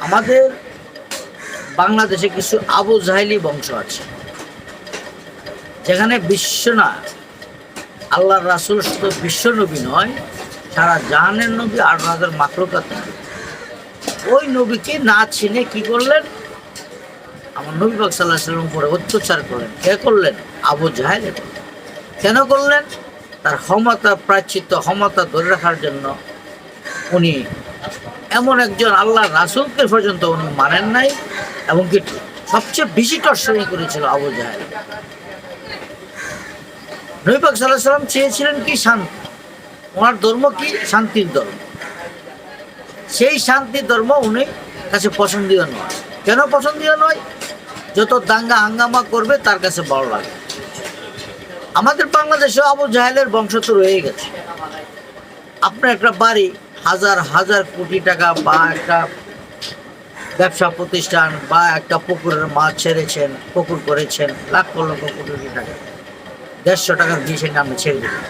আমাদের বাংলাদেশে কিছু আবু জাহেলি বংশ আছে। যেখানে বিশ্ব না আল্লাহ রাসুল শুধু বিশ্ব নবী নয়, সারা জাহানের নবী আট হাজার মাকলকাত নবী। ওই নবীকে না চিনে কি করলেন? আমার নবী বাক সাল্লাহ সাল্লাম উপরে অত্যাচার করলেন। কে করলেন? আবু জাহেলে। কেন করলেন? তার ক্ষমতা প্রাচিত্য ক্ষমতা ধরে রাখার জন্য উনি এমন একজন আল্লাহ রাসুলকে পর্যন্ত উনি মানেন নাই, এবং কি সবচেয়ে বেশি টর্চারি করেছিল আবু জাহেল। নবীবাক সাল্লাহ সাল্লাম চেয়েছিলেন কি শান্তি? ওনার ধর্ম কি? শান্তির ধর্ম। সেই শান্তির ধর্ম উনি কাছে পছন্দীয় নয়। কেন পছন্দীয় নয়? যত দাঙ্গা হাঙ্গামা করবে তার কাছে ভালো লাগে আমাদের বাংলাদেশে আবু জাহেলের বংশ তো রয়ে গেছে। আপনার একটা বাড়ি, হাজার হাজার কোটি টাকা বা একটা ব্যবসা প্রতিষ্ঠান বা একটা পুকুরের মাছ ছেড়েছেন, পুকুর করেছেন, লাখ লক্ষ কোটি টাকা। দেড়শো টাকার জিনিসের নামে ছেড়ে দিলেন।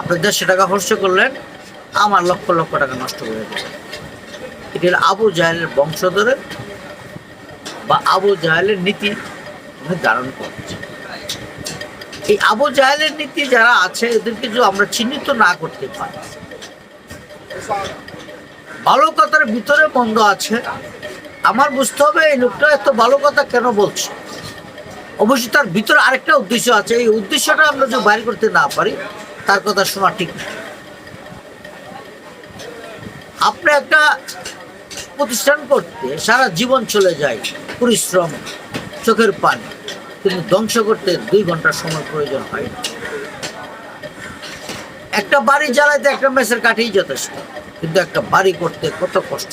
আপনি দেড়শো টাকা খরচ করলেন, আমার লক্ষ লক্ষ টাকা নষ্ট করে দিলেন এটি হলো আবু জাহেলের বংশধরের বা আবু জাহেলের নীতি। ধারণ করেছে। এই আবু জাহেলের নীতি যারা আছে, এদেরকে যদি আমরা চিহ্নিত না করতে পারি। ভালো কথার ভিতরে মন্দ আছে। আমার বুঝতে হবে এই লোকটা এত ভালো কথা কেন বলছে? অবশ্যই তার ভিতরে আরেকটা উদ্দেশ্য আছে। এই উদ্দেশ্যটা আমরা যদি বাইর করতে না পারি, তার কথা শোনা ঠিক আপনি একটা প্রতিষ্ঠান করতে সারা জীবন চলে যায়, পরিশ্রম, চোখের পানি। কিন্তু ধ্বংস করতে দুই ঘণ্টার সময় প্রয়োজন হয় না। একটা বাড়ি জ্বালাইতে একটা মেসের কাঠেই যথেষ্ট, কিন্তু একটা বাড়ি করতে কত কষ্ট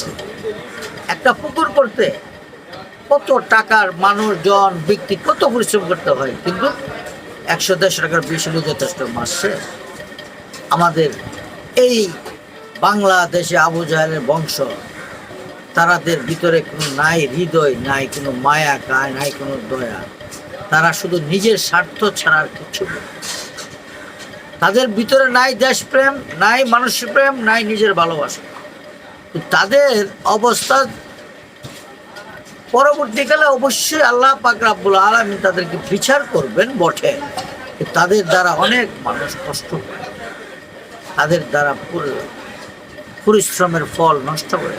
একটা পুকুর করতে কত টাকার মানুষজন, ব্যক্তি কত পরিশ্রম করতে হয়, কিন্তু একশো, দেড়শো টাকার বেশি যথেষ্ট মাস শেষ। আমাদের এই বাংলাদেশে আবু জাহেলের বংশ তারাদের ভিতরে কোনো নাই হৃদয়, নাই কোনো মায়া নাই কোনো দয়া। তারা শুধু নিজের স্বার্থ ছাড়া আর কিছু। তাদের ভিতরে নাই দেশপ্রেম, নাই মানুষ প্রেম নাই নিজের ভালোবাসা। তাদের অবস্থা পরবর্তীকালে অবশ্যই আল্লাহ পাক রাব্বুল আলামিন তাদেরকে বিচার করবেন বটে। তাদের দ্বারা অনেক মানুষ কষ্ট পায়। তাদের দ্বারা পরিশ্রমের ফল নষ্ট করে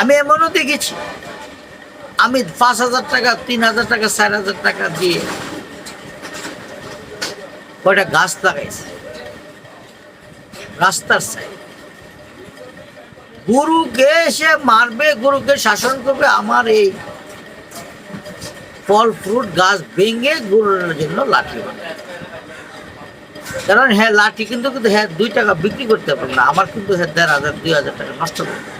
আমি এমনও দেখেছি। আমি পাঁচ হাজার টাকা, তিন হাজার টাকা, চার হাজার টাকা দিয়ে কয়টা গাছ লাগাইছে। রাস্তার সাইড গুরুকে এসে মারবে, গুরুকে শাসন করবে, আমার এই ফল, ফ্রুট, গাছ ভেঙে গুরুর জন্য লাঠি বানায়। কারণ হ্যাঁ লাঠি কিন্তু কিন্তু হ্যাঁ দুই টাকা বিক্রি করতে পারবে না। আমার কিন্তু হ্যাঁ দেড় হাজার, দুই হাজার টাকা নষ্ট করবে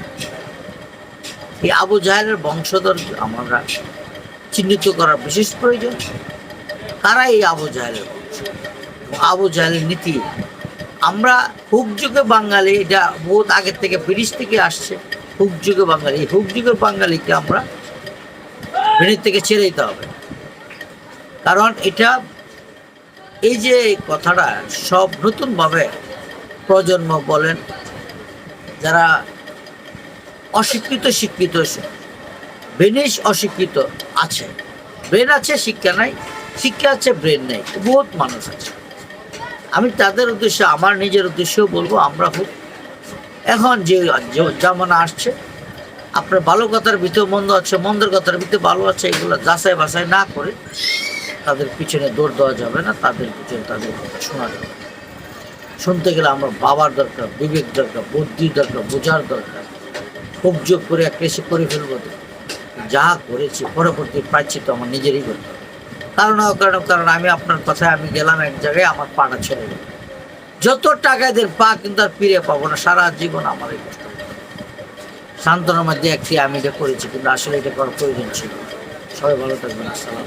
এই আবু জাহেলের বংশধর আমরা চিহ্নিত করার বিশেষ প্রয়োজন। কারা এই আবু জাহেলের বংশ? আবু জাহেলের নীতি। আমরা হুক যুগে বাঙালি, এটা বহুত আগের থেকে ব্রিটিশ থেকে আসছে। হুক যুগে বাঙালি। এই হুক যুগের বাঙালিকে আমরা ব্রিটিশ থেকে ছেড়ে দিতে হবে। কারণ এটা এই যে কথাটা সব নতুনভাবে প্রজন্ম বলেন, যারা অশিক্ষিত, শিক্ষিত ব্রেনিশ অশিক্ষিত, আছে। ব্রেন আছে, শিক্ষা নাই। শিক্ষা আছে, ব্রেন নেই। বহুত মানুষ আছে। আমি তাদের উদ্দেশ্যে, আমার নিজের উদ্দেশ্যেও বলব, আমরা খুব এখন যে যে জামানা আসছে, আপনার ভালো কথার ভিতরে মন্দ আছে, মন্দের কথার ভিতরে ভালো আছে, এগুলো যাচাই বাছাই না করে তাদের পিছনে দৌড় দেওয়া যাবে না, তাদের পিছনে তাদের কথা শোনা যাবে। শুনতে গেলে আমার বাবার দরকার, বিবেক দরকার বুদ্ধি দরকার, বোঝার দরকার। খুব যোগ করে এসে করে ফেলব যা করেছি, পরবর্তী পাচ্ছি তো আমার নিজেরই করতে। কারণ কারণ কারণ আমি আপনার কথায় আমি গেলাম এক জায়গায়, আমার পাটা ছেড়ে গেল। যত টাকা এদের পা কিন্তু আর ফিরে পাবো না, সারা জীবন আমার এই কষ্ট। সান্ত্বনার মধ্যে একটি আমি এটা করেছি, কিন্তু আসলে এটা করার প্রয়োজন ছিল। সবাই ভালো থাকবেন, আসসালাম